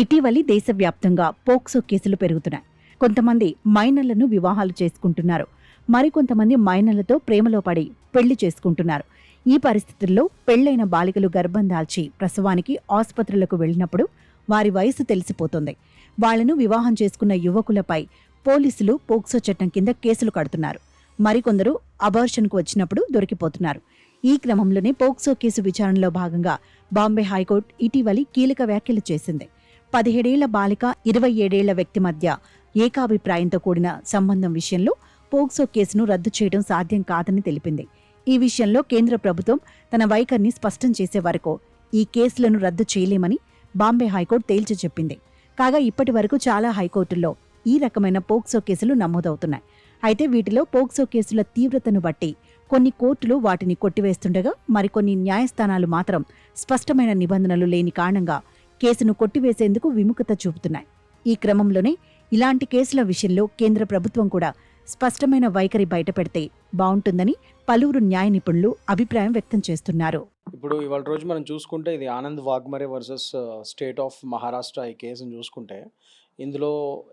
ఇటీవలి దేశవ్యాప్తంగా పోక్సో కేసులు పెరుగుతున్నాయి. కొంతమంది మైనర్లను వివాహాలు చేసుకుంటున్నారు. మరికొంతమంది మైనర్లతో ప్రేమలో పడి పెళ్ళి చేసుకుంటున్నారు. ఈ పరిస్థితుల్లో పెళ్ళైన బాలికలు గర్భం దాల్చి ప్రసవానికి ఆసుపత్రులకు వెళ్ళినప్పుడు వారి వయసు తెలిసిపోతుంది. వాళ్ళను వివాహం చేసుకున్న యువకులపై పోలీసులు పోక్సో చట్టం కింద కేసులు కడుతున్నారు. మరికొందరు అబార్షన్కు వచ్చినప్పుడు దొరికిపోతున్నారు. ఈ క్రమంలోనే పోక్సో కేసు విచారణలో భాగంగా బాంబే హైకోర్టు ఇటీవలి కీలక వ్యాఖ్యలు చేసింది. పదిహేడేళ్ళ బాలిక ఇరవై ఏడేళ్ళ వ్యక్తి మధ్య ఏకాభిప్రాయంతో కూడిన సంబంధం విషయంలో పోక్సో కేసును రద్దు చేయడం సాధ్యం కాదని తెలిపింది. ఈ విషయంలో కేంద్ర ప్రభుత్వం తన వైఖరిని స్పష్టం చేసే వరకు ఈ కేసులను రద్దు చేయలేమని బాంబే హైకోర్టు తేల్చి చెప్పింది. కాగా ఇప్పటి వరకు చాలా హైకోర్టుల్లో ఈ రకమైన పోక్సో కేసులు నమోదవుతున్నాయి. అయితే వీటిలో పోక్సో కేసుల తీవ్రతను బట్టి కొన్ని కోర్టులు వాటిని కొట్టివేస్తుండగా మరికొన్ని న్యాయస్థానాలు మాత్రం స్పష్టమైన నిబంధనలు లేని కారణంగా కేసును కొట్టివేసేందుకు విముఖత చూపుతున్నాయి. ఈ క్రమంలోనే ఇలాంటి కేసుల విషయంలో కేంద్ర ప్రభుత్వం కూడా స్పష్టమైన వైఖరి బయటపెడితే బావుంటుందని పలువురు న్యాయ నిపుణులు అభిప్రాయం వ్యక్తం చేస్తున్నారు. ఇప్పుడు ఇవాళ రోజు మనం చూసుకుంటే ఇది Anand Waghmare versus state of Maharashtra ఈ కేసును చూసుకుంటే ఇందులో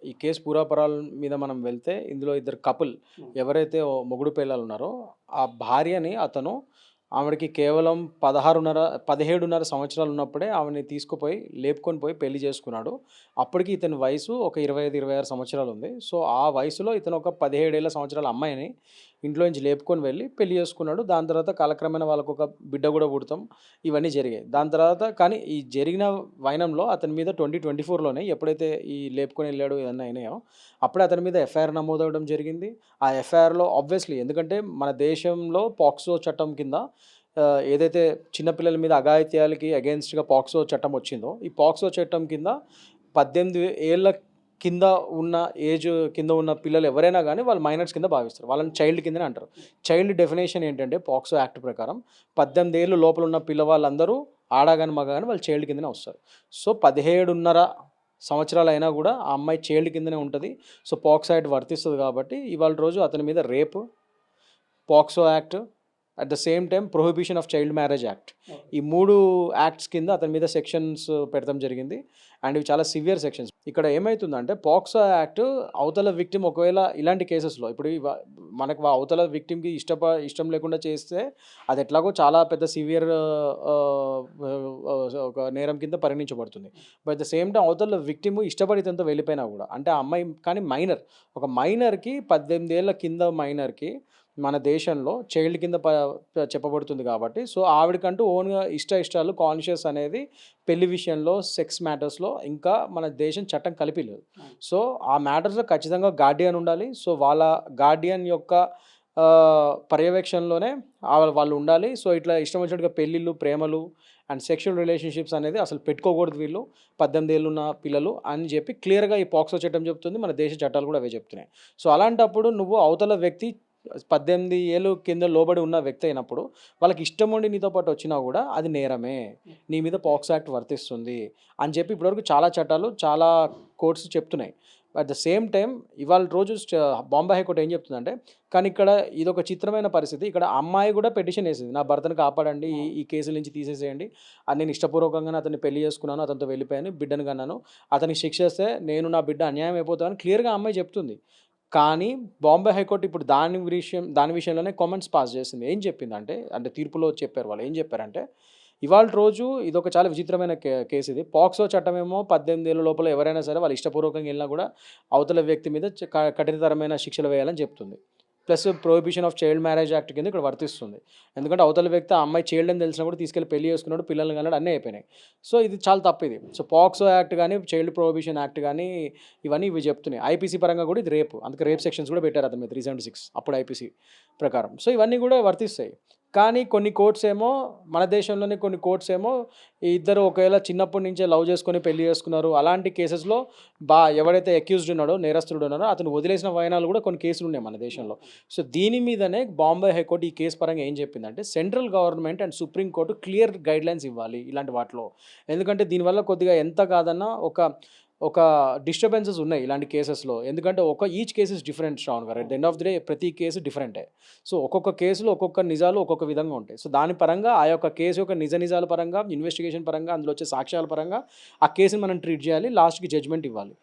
ఈ కేసు పూరాపరాల మీద మనం వెళ్తే ఇందులో ఇద్దరు కపుల్ ఎవరైతే మొగుడు పిల్లలు ఉన్నారో ఆ భార్యని అతను ఆవిడకి కేవలం పదహారున్నర పదిహేడున్నర సంవత్సరాలు ఉన్నప్పుడే ఆవిడని తీసుకుపోయి లేపుకొని పోయి పెళ్ళి చేసుకున్నాడు. అప్పటికి ఇతని వయసు ఒక ఇరవై ఐదు ఇరవై ఆరు సంవత్సరాలు ఉంది. సో ఆ వయసులో ఇతను ఒక పదిహేడేళ్ళ సంవత్సరాల అమ్మాయిని ఇంట్లో నుంచి లేపుకొని వెళ్ళి పెళ్ళి చేసుకున్నాడు. దాని తర్వాత కాలక్రమేణా వాళ్ళకు ఒక బిడ్డ కూడా పుడతాం. ఇవన్నీ జరిగాయి. దాని తర్వాత కానీ ఈ జరిగిన వైనంలో అతని మీద ట్వంటీ ట్వంటీ ఫోర్లోనే ఎప్పుడైతే ఈ లేపుకొని వెళ్ళాడు ఏదన్నా అయినాయో అప్పుడే అతని మీద ఎఫ్ఐఆర్ నమోదవడం జరిగింది. ఆ ఎఫ్ఐఆర్లో ఆబ్వియస్లీ ఎందుకంటే మన దేశంలో పాక్సో చట్టం కింద ఏదైతే చిన్నపిల్లల మీద అఘాయిత్యాలకి అగేన్స్ట్గా పాక్సో చట్టం వచ్చిందో ఈ పాక్సో చట్టం కింద పద్దెనిమిది ఏళ్ళ కింద ఉన్న ఏజ్ కింద ఉన్న పిల్లలు ఎవరైనా కానీ వాళ్ళు మైనర్స్ కింద భావిస్తారు. వాళ్ళని చైల్డ్ కిందనే అంటారు. చైల్డ్ డెఫినేషన్ ఏంటంటే పాక్సో యాక్ట్ ప్రకారం పద్దెనిమిది ఏళ్ళు లోపల ఉన్న పిల్లవాళ్ళందరూ ఆడగాని మగ కానీ వాళ్ళు చైల్డ్ కిందనే వస్తారు. సో పదిహేడున్నర సంవత్సరాలు అయినా కూడా ఆ అమ్మాయి చైల్డ్ కిందనే ఉంటుంది. సో పాక్సో యాక్ట్ వర్తిస్తుంది కాబట్టి ఇవాళ రోజు అతని మీద రేపు POCSO act at the same time prohibition of child marriage act ఈ మూడు యాక్ట్స్ కింద అతని మీద సెక్షన్స్ పెడతాం జరిగింది. అండ్ ఇవి చాలా సివియర్ సెక్షన్స్ ఇక్కడ ఏమవుతుందంటే పాక్సో యాక్ట్ అవతల విక్టిమ్ ఒకవేళ ఇలాంటి కేసెస్లో ఇప్పుడు మనకు అవతల విక్టిమ్కి ఇష్టప ఇష్టం లేకుండా చేస్తే అది ఎట్లాగో చాలా పెద్ద సివియర్ ఒక నేరం కింద పరిగణించబడుతుంది. బట్ ద సేమ్ టైం అవతల విక్టిమ్ ఇష్టపడి ఇతనితో వెళ్ళిపోయినా కూడా అంటే ఆ అమ్మాయి కానీ మైనర్ ఒక మైనర్కి పద్దెనిమిది ఏళ్ళ కింద మైనర్కి మన దేశంలో చైల్డ్ కింద చెప్పబడుతుంది కాబట్టి. సో ఆవిడకంటూ ఓన్గా ఇష్ట ఇష్టాలు కాన్షియస్ అనేది పెళ్ళి విషయంలో సెక్స్ మ్యాటర్స్లో ఇంకా మన దేశం చట్టం కలిపి లేదు సో ఆ మ్యాటర్స్లో ఖచ్చితంగా గార్డియన్ ఉండాలి. సో వాళ్ళ గార్డియన్ యొక్క పర్యవేక్షణలోనే వాళ్ళు ఉండాలి. సో ఇట్లా ఇష్టం వచ్చినట్టుగా పెళ్ళిళ్ళు ప్రేమలు అండ్ సెక్షువల్ రిలేషన్షిప్స్ అనేది అసలు పెట్టుకోకూడదు వీళ్ళు. పద్దెనిమిది ఏళ్ళు ఉన్న పిల్లలు అని చెప్పి క్లియర్గా ఈ పాక్సో చట్టం చెప్తుంది. మన దేశ చట్టాలు కూడా అవే చెప్తున్నాయి. సో అలాంటప్పుడు నువ్వు అవతల వ్యక్తి పద్దెనిమిది ఏళ్ళు కింద లోబడి ఉన్న వ్యక్తి అయినప్పుడు వాళ్ళకి ఇష్టం ఉండి నీతో పాటు వచ్చినా కూడా అది నేరమే. నీ మీద పాక్స్ యాక్ట్ వర్తిస్తుంది అని చెప్పి ఇప్పటివరకు చాలా చట్టాలు చాలా కోర్ట్స్ చెప్తున్నాయి. అట్ ద సేమ్ టైం ఇవాళ రోజు బాంబే హైకోర్టు ఏం చెప్తుందంటే కానీ ఇక్కడ ఇది ఒక చిత్రమైన పరిస్థితి. ఇక్కడ అమ్మాయి కూడా పెటిషన్ వేసింది. నా భర్తను కాపాడండి ఈ కేసుల నుంచి తీసేసేయండి. అది నేను ఇష్టపూర్వకంగానే అతన్ని పెళ్ళి చేసుకున్నాను అతనితో వెళ్ళిపోయాను బిడ్డను కన్నాను. అతనికి శిక్షిస్తే నేను నా బిడ్డ అన్యాయం అయిపోతానని క్లియర్గా అమ్మాయి చెప్తుంది. కానీ బాంబే హైకోర్టు ఇప్పుడు దాని విషయం దాని విషయంలోనే కామెంట్స్ పాస్ చేసింది. ఏం చెప్పిందంటే అంటే తీర్పులో చెప్పారు వాళ్ళు. ఏం చెప్పారంటే ఇవాళ రోజు ఇది ఒక చాలా విచిత్రమైన కేసు ఇది. పాక్సో చట్టం ఏమో పద్దెనిమిది ఏళ్ళ లోపల ఎవరైనా సరే వాళ్ళు ఇష్టపూర్వకంగా వెళ్ళినా కూడా అవతల వ్యక్తి మీద కఠినతరమైన శిక్షలు వేయాలని చెప్తుంది. Plus prohibition of child marriage act కింద ఇక్కడ వర్తిస్తుంది. ఎందుకంటే అవతల వ్యక్తి ఆ అమ్మాయి చైల్డ్ అని తెలిసినా కూడా తీసుకెళ్ళి పెళ్ళి చేసుకున్నాడు పిల్లలు కానీ అన్నీ అయిపోయినాయి. సో ఇది చాలా తప్పు ఇది. సో పాక్సో యాక్ట్ కానీ చైల్డ్ ప్రొహిబిషన్ యాక్ట్ కానీ ఇవన్నీ ఇవి చెప్తున్నాయి. ఐపీసీ పరంగా కూడా ఇది రేపు. అందుకే రేప్ సెక్షన్స్ కూడా పెట్టారు అతని మీద త్రీ సెవెంటీ సిక్స్ అప్పుడు ఐపీసీ ప్రకారం. సో ఇవన్నీ కూడా వర్తిస్తాయి. కానీ కొన్ని కోర్ట్స్ ఏమో మన దేశంలోనే కొన్ని కోర్ట్స్ ఏమో ఇద్దరు ఒకవేళ చిన్నప్పటి నుంచే లవ్ చేసుకొని పెళ్ళి చేసుకున్నారు అలాంటి కేసెస్లో బా ఎవడైతే అక్యూజ్డ్ ఉన్నాడో నేరస్తుడు ఉన్నాడో అతను వదిలేసిన వయనాలు కూడా కొన్ని కేసులు ఉన్నాయి మన దేశంలో. సో దీని మీదనే బాంబే హైకోర్టు ఈ కేసు పరంగా ఏం చెప్పిందంటే central government and supreme court clear guidelines ఇవ్వాలి ఇలాంటి వాటిలో. ఎందుకంటే దీనివల్ల కొద్దిగా ఎంత కాదన్నా ఒక ఒక డిస్టర్బెన్సెస్ ఉన్నాయి ఇలాంటి కేసెస్లో ఎందుకంటే ఒక each cases different Shravan garu. At the end of the day ప్రతి కేసు డిఫరెంటే సో ఒక్కొక్క కేసులో ఒక్కొక్క నిజాలు ఒక్కొక్క విధంగా ఉంటాయి. సో దాని పరంగా ఆ యొక్క కేసు యొక్క నిజ నిజాల పరంగా ఇన్వెస్టిగేషన్ పరంగా అందులో వచ్చే సాక్ష్యాల పరంగా ఆ కేసుని మనం ట్రీట్ చేయాలి లాస్ట్కి జడ్జ్మెంట్ ఇవ్వాలి.